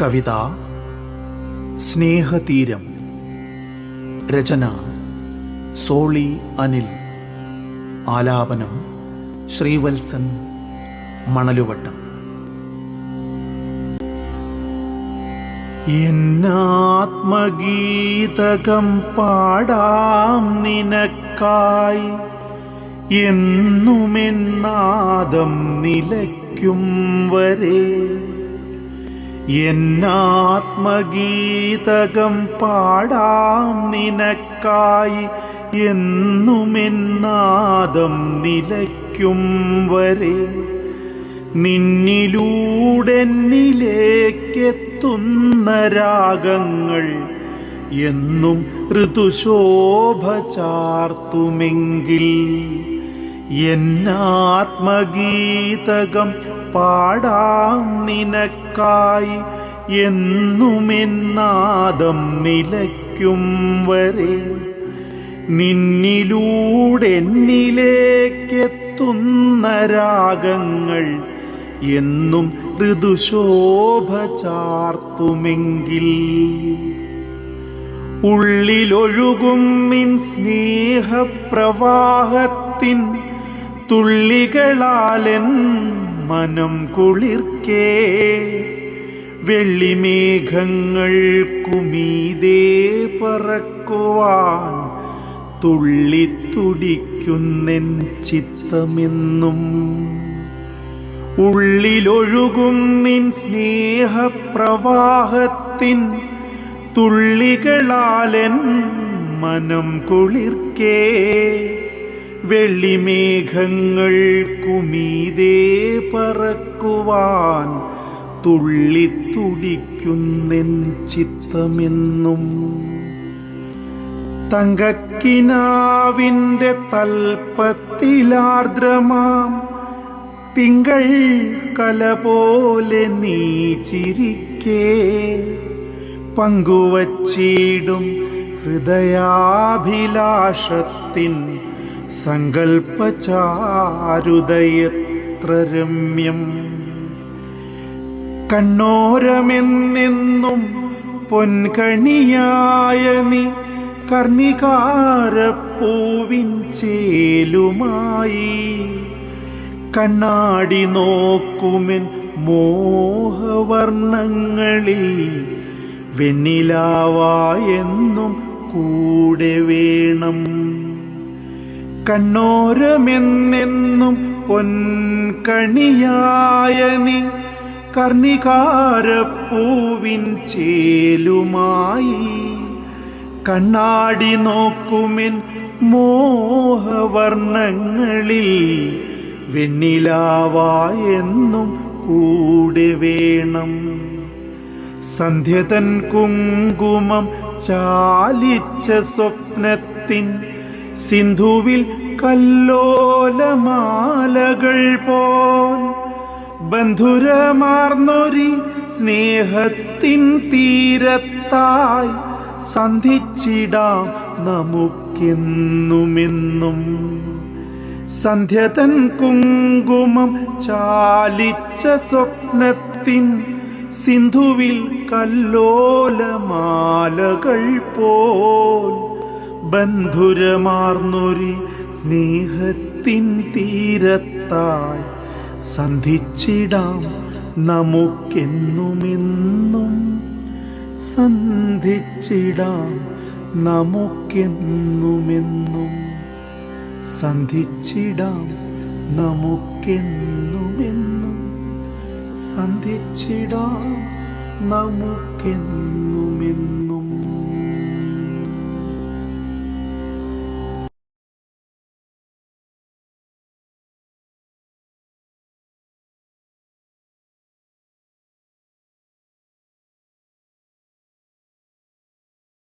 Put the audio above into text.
കവിത സ്നേഹതീരം രചന സോളി അനിൽ ആലാപനം ശ്രീവത്സൻ മണലുവട്ടം. എന്നാത്മഗീതകം പാടാം നിനക്കായി എന്നുമെന്നാദം നിലയ്ക്കും വരെ. എന്നാത്മഗീതകം പാടാം നിനക്കായി എന്നുമെന്നാദം നിലയ്ക്കും വരെ. നിന്നിലൂടെന്നിലേക്കെത്തുന്ന രാഗങ്ങൾ എന്നും ഋതുശോഭ ചാർത്തുമെങ്കിൽ എന്നാത്മഗീതകം പാടാം നിനക്കായി എന്നുമെന്നാദം നിലയ്ക്കും വരെ. നിന്നിലൂടെന്നിലേക്കെത്തുന്ന രാഗങ്ങൾ എന്നും ഋതുശോഭ ചാർത്തുമെങ്കിൽ. ഉള്ളിലൊഴുകും നിൻ സ്നേഹപ്രവാഹത്തിൻ തുള്ളികളാലൻ മനം കുളിർക്കേ. വെള്ളിമേഘങ്ങൾ കുമീതേ പറക്കുവാൻ തുള്ളിത്തുടിക്കുന്നെൻ ചിത്തമെന്നും. ഉള്ളിലൊഴുകും നിൻ സ്നേഹപ്രവാഹത്തിൻ തുള്ളികളാലൻ മനം കുളിർക്കേ. വെള്ളിമേഘങ്ങൾക്കുമീതേ പറക്കുവാൻ തുള്ളിത്തുടിക്കുന്നെൻ ചിത്തമെന്നും തങ്കക്കിനാവിന്റെ തൽപ്പത്തിലാർദ്രമാം തിങ്കൾ കല പോലെ നീ ചിരിക്കേ പങ്കുവച്ചിടും ഹൃദയാഭിലാഷത്തിൻ സങ്കൽപ്പചാരുതയത്ര രമ്യം കണ്ണോരമെന്നെന്നും പൊൻകണിയായ നീ കർണികാരപ്പൂവിൻ ചേലുമായി. കണ്ണാടി നോക്കുമെൻ മോഹവർണങ്ങളിൽ വെണ്ണിലാവായെന്നും കൂടെ വേണം. കണ്ണോരമെന്നെന്നും പൊൻകണിയായ നീ കർണികാരപ്പൂവിൻ ചേലുമായി കണ്ണാടി നോക്കുമെൻ മോഹവർണങ്ങളിൽ വെണ്ണിലാവായെന്നും കൂടെ വേണം. സന്ധ്യതൻ കുങ്കുമം ചാലിച്ച സ്വപ്നത്തിൻ സിന്ധുവിൽ കല്ലോലമാലകൾ പോൽ ബന്ധുരമാർന്നൊരി സ്നേഹത്തിൻ തീരത്തായി സന്ധിച്ചിടാം നമുക്കെന്നുമെന്നും. സന്ധ്യതൻ കുങ്കുമം ചാലിച്ച സ്വപ്നത്തിൻ സിന്ധുവിൽ കല്ലോലമാലകൾ പോൽ ബന്ധുരമാർന്നൊരി സ്നേഹത്തിൻ തീരത്തായി സന്ധിച്ചിടാം നമുക്കെന്നുമെന്നും സന്ധിച്ചിടാം നമുക്കെന്നുമെന്നും സന്ധിച്ചിടാം നമുക്കെന്നുമെന്നും സന്ധിച്ചിടാം നമുക്കെന്നുമെന്നും